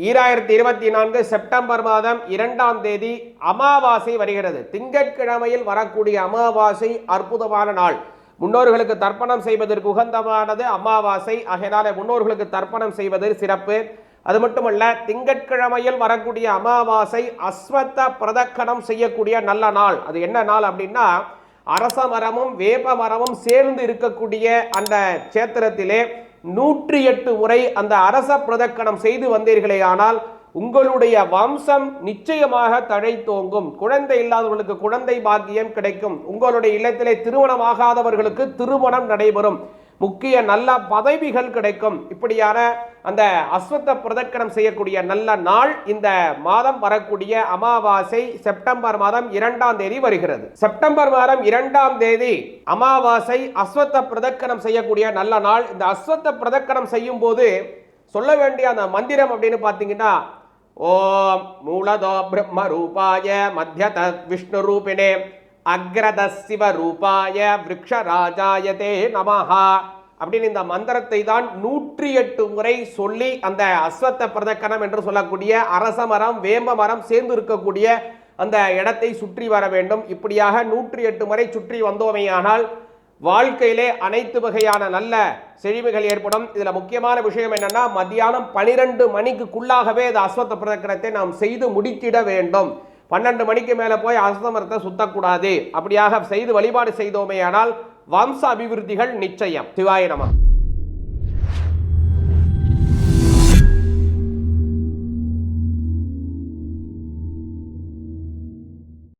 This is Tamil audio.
ஈராயிரத்தி இருபத்தி நான்கு செப்டம்பர் மாதம் இரண்டாம் தேதி அமாவாசை வருகிறது. திங்கட்கிழமையில் வரக்கூடிய அமாவாசை அற்புதமான நாள். முன்னோர்களுக்கு தர்ப்பணம் செய்வதற்கு உகந்தமானது அமாவாசை. ஆகையினால முன்னோர்களுக்கு தர்ப்பணம் செய்வது சிறப்பு. அது மட்டுமல்ல திங்கட்கிழமையில் வரக்கூடிய அமாவாசை அஸ்வத்த பிரதக்கணம் செய்யக்கூடிய நல்ல நாள். அது என்ன நாள் அப்படின்னா அரச மரமும் வேப்ப மரமும் சேர்ந்து இருக்கக்கூடிய அந்த சேத்திரத்திலே நூற்றி எட்டு முறை அந்த அரச பிரதக்கணம் செய்து வந்தீர்களே ஆனால் உங்களுடைய வம்சம் நிச்சயமாக தழைத்தோங்கும். குழந்தை இல்லாதவர்களுக்கு குழந்தை பாக்கியம் கிடைக்கும். உங்களுடைய இல்லத்திலே திருமணமாகாதவர்களுக்கு திருமணம் நடைபெறும். முக்கிய நல்ல பதவிகள் கிடைக்கும். இப்படியான அந்த அஸ்வத்த பிரதக்கணம் செய்யக்கூடிய நல்ல நாள் இந்த மாதம் வரக்கூடிய அமாவாசை செப்டம்பர் மாதம் இரண்டாம் தேதி வருகிறது. செப்டம்பர் மாதம் இரண்டாம் தேதி அமாவாசை அஸ்வத்த பிரதக்கணம் செய்யக்கூடிய நல்ல நாள். இந்த அஸ்வத்த பிரதக்கணம் செய்யும் போது சொல்ல வேண்டிய அந்த மந்திரம் அப்படின்னு பார்த்தீங்கன்னா ஓம் மூலதோ பிரம்ம ரூபாய மத்தியத விஷ்ணு ரூபினே அக்ரத சிவ ரூபாய விரக்ஷராஜாயதே நமஹா. அப்படின்னு இந்த மந்திரத்தை தான் நூற்றி எட்டு முறை சொல்லி அந்த அஸ்வத்த பிரதக்கணம் என்று சொல்லக்கூடிய அரச மரம் வேம்ப மரம் சேர்ந்து இருக்கக்கூடிய அந்த இடத்தை சுற்றி வர வேண்டும். இப்படியாக நூற்றி எட்டு முறை சுற்றி வந்தோமேயானால் வாழ்க்கையிலே அனைத்து வகையான நல்ல செழிவுகள் ஏற்படும். இதில் முக்கியமான விஷயம் என்னன்னா மத்தியானம் பனிரெண்டு மணிக்குள்ளாகவே இந்த அஸ்வத்த பிரதக்கணத்தை நாம் செய்து முடித்திட வேண்டும். பன்னெண்டு மணிக்கு மேலே போய் அஸ்தமரத்தை சுத்தக்கூடாது. அப்படியாக செய்து வழிபாடு செய்தோமே ஆனால் வம்ச அபிவிருத்திகள் நிச்சயம். சிவாய நம.